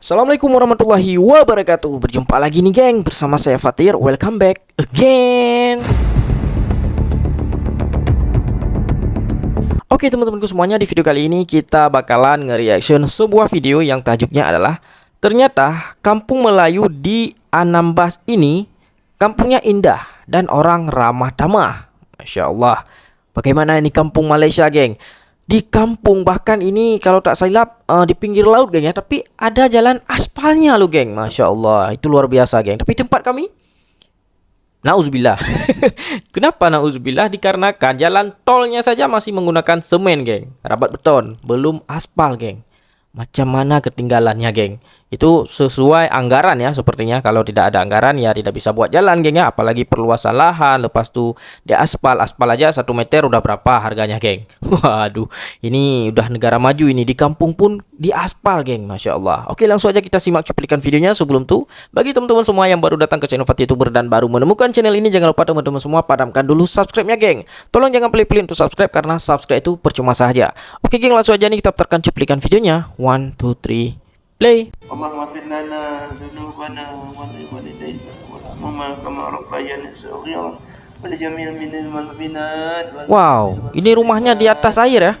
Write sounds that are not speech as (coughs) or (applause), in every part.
Assalamualaikum warahmatullahi wabarakatuh. Berjumpa lagi nih geng. Bersama saya Fatir. Welcome back again. Oke teman-temanku semuanya Di video kali ini kita bakalan nge-reaction Sebuah video yang tajuknya adalah Ternyata kampung Melayu di Anambas ini Kampungnya indah Dan orang ramah tamah Masya Allah. Bagaimana ini kampung Malaysia geng di kampung bahkan ini kalau tak silap uh, di pinggir laut geng ya. Tapi ada jalan aspalnya lo geng. Masya Allah itu luar biasa geng. Tapi tempat kami? Nauzubillah. (laughs) Kenapa Nauzubillah? Dikarenakan jalan tolnya saja masih menggunakan semen geng. Rabat beton Belum aspal geng. Macam mana ketinggalannya geng itu sesuai anggaran ya sepertinya. Kalau tidak ada anggaran ya tidak bisa buat jalan geng ya. Apalagi perluasan lahan lepas tu di aspal. Aspal aja satu meter udah berapa harganya geng? (laughs) Waduh ini udah negara maju ini. Di kampung pun di aspal geng masya Allah. Oke langsung aja kita simak cuplikan videonya. Sebelum tu bagi teman-teman semua yang baru datang ke channel Fatih Tuber dan baru menemukan channel ini jangan lupa teman-teman semua padamkan dulu subscribe nya geng. Tolong jangan pilih-pilih untuk subscribe karena subscribe itu percuma saja. Oke geng langsung aja nih kita putarkan cuplikan videonya. One two three play اللهم اغفر لنا ذنوبنا ولوالدينا وارحمهما كما ربيانا صغيرا ولجميع من المؤمنات Wow, ini rumahnya di atas air ya?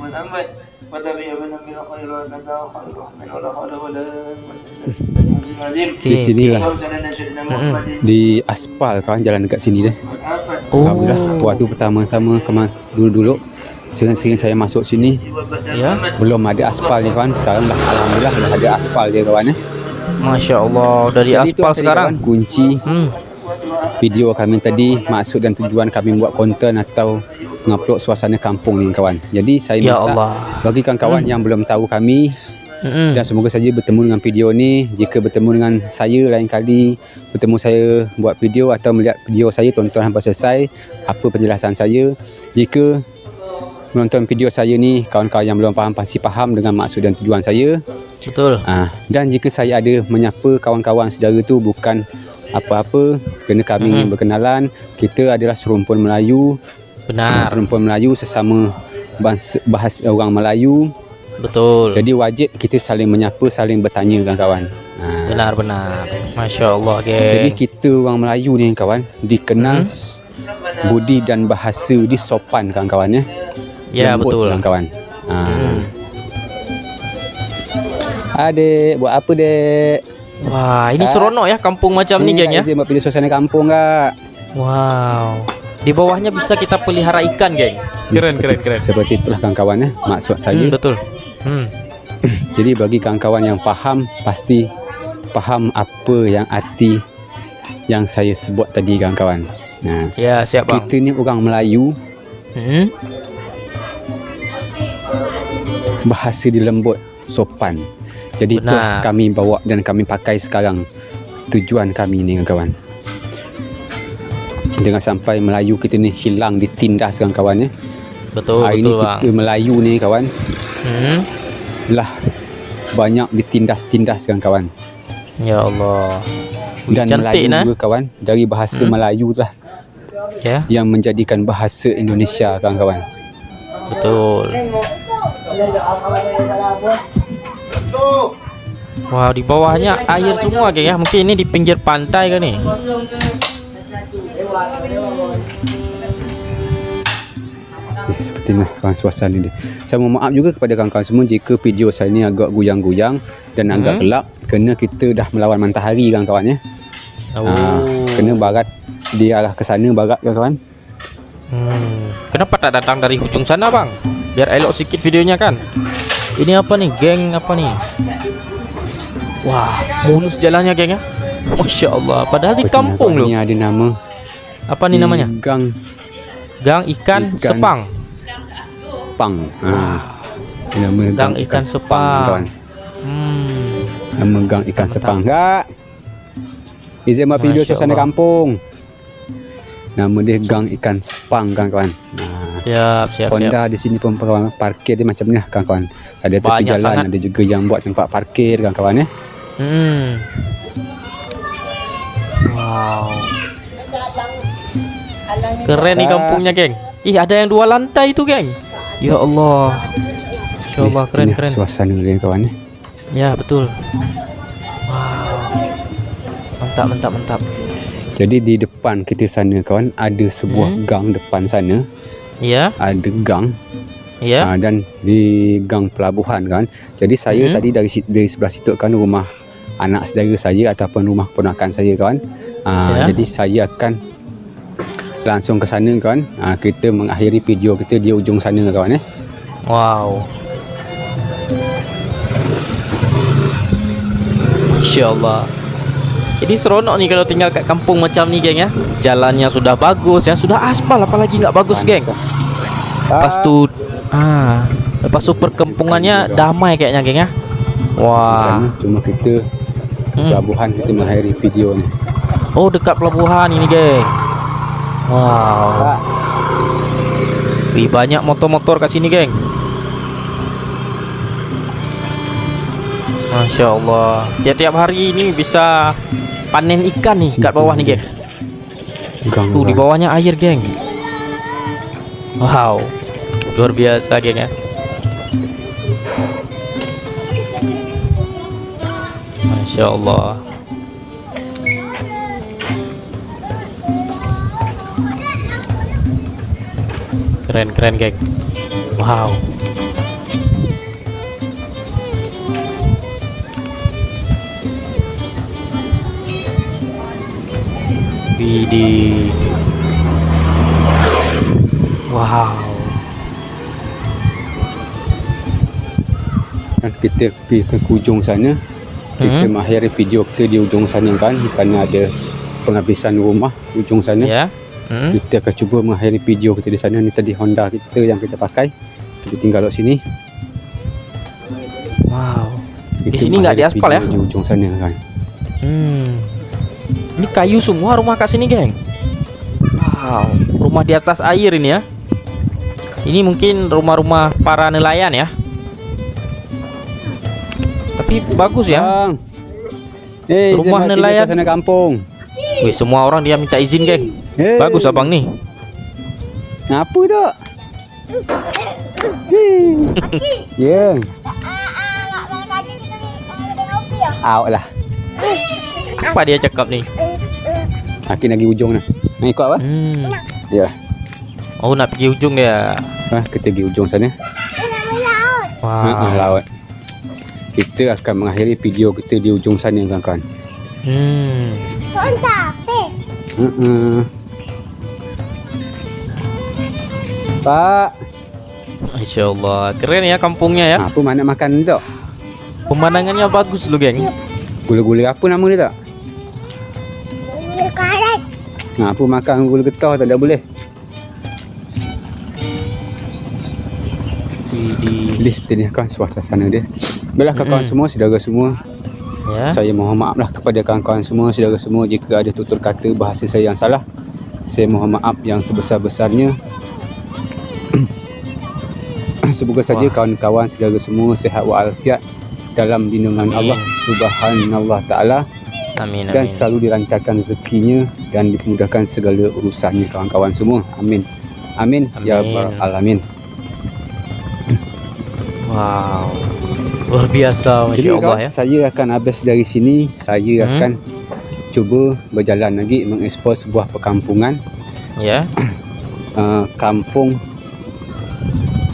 والأموات وتبي ابن من خير وكذا خير رحمن ولا حول ولا قوة العظيم Oke, Di sini lah اللهم صل على سيدنا محمد di aspal kawan jalan dekat sini deh. والعافية Oh, Alhamdulillah waktu pertama-tama kemar dulu-dulu sering-sering saya masuk sini ya? belum ada aspal ni kawan. Sekarang dah alhamdulillah dah ada aspal dia kawan eh. Masya Allah dari Jadi aspal sekarang? kawan, kunci. Hmm. video kami tadi maksud dan tujuan kami buat konten atau mengupload suasana kampung ni kawan. Jadi saya ya minta ya Allah. bagikan kawan hmm. yang belum tahu kami hmm. dan semoga saja bertemu dengan video ni. Jika bertemu dengan saya lain kali bertemu saya buat video atau melihat video saya tonton sampai selesai apa penjelasan saya? Jika menonton video saya ni kawan-kawan yang belum faham pasti faham dengan maksud dan tujuan saya betul. ah dan jika saya ada menyapa kawan-kawan saudara tu bukan apa-apa kerana kami Mm-mm. berkenalan kita adalah serumpun Melayu Benar, serumpun Melayu sesama bahasa, bahasa orang Melayu betul. jadi wajib kita saling menyapa, saling bertanya kawan-kawan. Ha. Benar, benar. Masya Allah, geng. Jadi kita orang Melayu ni kawan dikenal Hmm. budi dan bahasa di sopan kawan-kawan ya. Ya Lembut, betul. kawan-kawan. Ha. Hmm. Adik, buat apa dek? Wah, ini Ah. seronok ya kampung macam ni, geng ya. Buat pilih suasana kampung kak. Wow. Di bawahnya bisa kita pelihara ikan, geng. Keren, Seperti- keren, keren. Seperti itulah kawan-kawan ya. Maksud saya. Hmm, betul. Hmm. (coughs) Jadi bagi kawan-kawan yang faham pasti faham apa yang arti yang saya sebut tadi kawan-kawan. Nah, Ya, siap, Bang. kita ni orang Melayu Hmm. Bahasa dia lembut, sopan. Jadi itu kami bawa dan kami pakai sekarang tujuan kami ni kawan. Jangan sampai Melayu kita ni hilang ditindas kawan-kawan ya. Betul, Hari ni betul, Bang. kita Melayu ni kawan Hmm. lah banyak ditindas-tindas kawan-kawan. Ya Allah. Dan cantik Melayu nah. juga kawan dari bahasa Hmm. Melayu lah Ya, yang menjadikan bahasa Indonesia kawan-kawan. betul. Wow, di bawahnya air semua geng ya. Mungkin ini di pinggir pantai kan nih. Seperti inilah kawan suasana dia. Saya mohon maaf juga kepada kawan-kawan semua jika video saya ni agak guyang-guyang dan agak Mhm. gelap kerana kita dah melawan matahari kawan-kawan ya. Oh. Ah, kena barat di arah ke sana barat kawan-kawan. Hmm. Kenapa tak datang dari hujung sana, Bang? Biar elok sikit videonya kan. Ini apa nih, geng apa nih? Wah, mulus jalannya, geng ya. Masya Allah, padahal di Seperti kampung kawan, loh. Ni ada nama Apa nih namanya? Gang Gang ikan, Ikan sepang. Pang. Ha. Nama Gang ikan sepang. kawan. Hmm. Nama gang ikan Mantap. sepang. Kak. Izin buat video suasana kampung. Nama dia gang ikan sepang kawan-kawan. Ha. Siap, siap, siap. Honda di sini pun kawan parkir dia macam ni lah kawan-kawan. Ada tepi Banyak jalan, sangat. ada juga yang buat tempat parkir kawan-kawan ya. Hmm. Wow. Keren nih kampungnya, geng. Ih, ada yang dua lantai itu, geng. Ya Allah. Insya Ini Allah, seperti keren, ni keren. Suasana dia kawan ya. Ya, betul. Wow. Mantap, mantap, mantap. Jadi di depan kita sana kawan ada sebuah Hmm. gang depan sana, Ya, ada gang ya. ha, dan di gang pelabuhan kan. Jadi saya Hmm. tadi dari dari sebelah situ kan rumah anak saudara saya ataupun rumah ponakan saya kawan. Ha, Ya. jadi saya akan langsung ke sana kawan. Ha, kita mengakhiri video kita di ujung sana kawan eh. Wow. Masya Allah. Jadi seronok ni kalau tinggal kat kampung macam ni geng ya. Jalannya sudah bagus ya, sudah aspal apalagi nggak bagus geng. Lepas tu ah, lepas tu perkampungannya damai kayaknya geng ya. Wah. cuma kita Hmm. pelabuhan kita mengakhiri video ni. Oh dekat pelabuhan ini geng. Wow. Wih banyak motor-motor kat sini geng. Masya Allah. Tiap-tiap hari ini bisa panen ikan nih kat bawah nih geng. Gang Tuh di bawahnya air geng. Wow. Luar biasa geng ya. Masya Allah. Keren keren geng. Wow. Widih. Wow. kan kita pergi ke ujung sana kita Mhm. mengakhiri video kita di ujung sana kan di sana ada penghabisan rumah ujung sana Ya. Hmm. kita akan cuba mengakhiri video kita di sana ni tadi Honda kita yang kita pakai kita tinggal kat sini Wow. kita Di sini nggak mengakhiri diaspal video ya? di ujung sana kan Hmm. Kayu semua rumah kat sini, geng. Wow, rumah di atas air ini ya. Ini mungkin rumah-rumah para nelayan ya. Tapi bagus ya. bang eh Rumah nelayan. sana kampung Wih, semua orang dia minta izin, geng. hey. Bagus abang nih. apa tak Hei. ya out lah Apa dia cakap nih? Makin lagi ujung nah nak ikut apa Hmm. ya Oh, nak pergi ujung dia. ah, kita pergi ujung sana Wow. Ha, laut. Kita akan mengakhiri video kita di ujung sana kawan-kawan. Hmm. Uh-uh. Pak, Masya Allah, keren ya kampungnya ya. ha, apa mana makan ni tak? Pemandangannya bagus lu, geng. Gula-gula apa nama dia tak? Ha, apa makan gula getah tak ada boleh. List seperti ni kan suasana dia. Baiklah kawan-kawan semua, saudara semua. Ya. Saya mohon maaf lah kepada kawan-kawan semua, saudara semua jika ada tutur kata bahasa saya yang salah. Saya mohon maaf yang sebesar-besarnya. (clears throat) Semoga saja kawan-kawan saudara semua sehat walafiat dalam lindungan. Allah Subhanahu taala Amin, dan selalu dilancarkan rezekinya dan dimudahkan segala urusannya kawan-kawan semua. Amin. Amin, ya Amin. rabbal alamin. Wow. Luar biasa Jadi Masya Allah kawan, ya. saya akan habis dari sini, saya Hmm. akan cuba berjalan lagi mengekspos sebuah perkampungan Ya. uh, (clears throat) kampung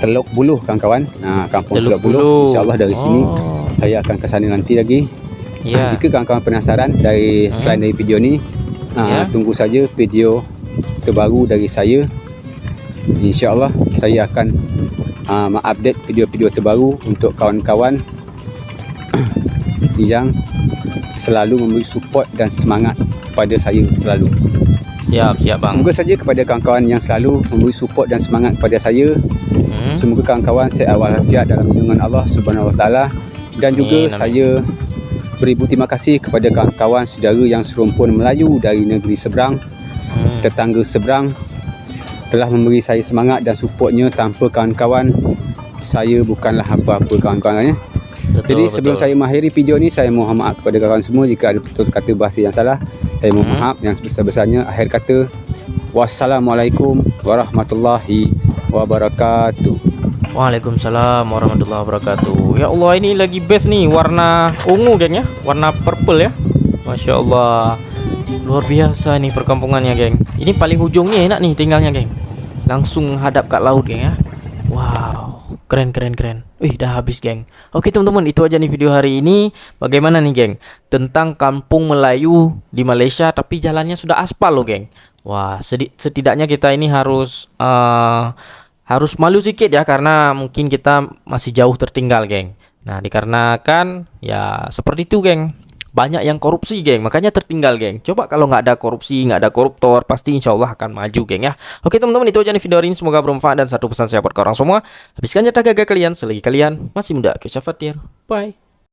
Teluk Buluh kawan-kawan. Uh, kampung Teluk, Teluk Buluh. Buluh. Insya-Allah dari sini Oh, saya akan ke sana nanti lagi. Ya. Jika kawan-kawan penasaran dari Hmm. selain dari video ni, uh, Ya. tunggu saja video terbaru dari saya. Insya-Allah saya akan uh, mengupdate video-video terbaru untuk kawan-kawan (coughs) yang selalu memberi support dan semangat kepada saya selalu. Siap, siap bang. Semoga saja kepada kawan-kawan yang selalu memberi support dan semangat kepada saya Hmm. Semoga kawan-kawan sehat walafiat dalam lindungan Allah Subhanahu Wa Taala dan juga amin. saya beribu terima kasih kepada kawan-kawan saudara yang serumpun Melayu dari negeri seberang, Hmm. tetangga seberang telah memberi saya semangat dan supportnya tanpa kawan-kawan saya bukanlah apa-apa kawan-kawan ya. Betul, Jadi sebelum betul. saya mengakhiri video ni saya mohon maaf kepada kawan semua jika ada tutur kata bahasa yang salah. Saya mohon Hmm. maaf yang sebesar-besarnya. Akhir kata wassalamualaikum warahmatullahi wabarakatuh. Waalaikumsalam warahmatullahi wabarakatuh. Ya Allah ini lagi best nih warna ungu geng ya, warna purple ya. Masya Allah. Luar biasa nih perkampungannya geng. Ini paling ujungnya enak nih tinggalnya geng. Langsung hadap kat laut geng ya. Wow, keren keren keren. Wih, dah habis geng. Oke teman-teman, itu aja nih video hari ini. Bagaimana nih geng? Tentang kampung Melayu di Malaysia tapi jalannya sudah aspal loh geng. Wah, setidaknya kita ini harus eh, harus malu sedikit ya karena mungkin kita masih jauh tertinggal, geng. Nah, dikarenakan ya seperti itu, geng. Banyak yang korupsi, geng. Makanya tertinggal, geng. Coba kalau nggak ada korupsi, nggak ada koruptor, pasti insya Allah akan maju, geng ya. Oke, teman-teman, itu aja nih video ini. Semoga bermanfaat dan satu pesan saya buat orang semua. Habiskan jatah gagal kalian selagi kalian masih muda. Kesafatir. Bye.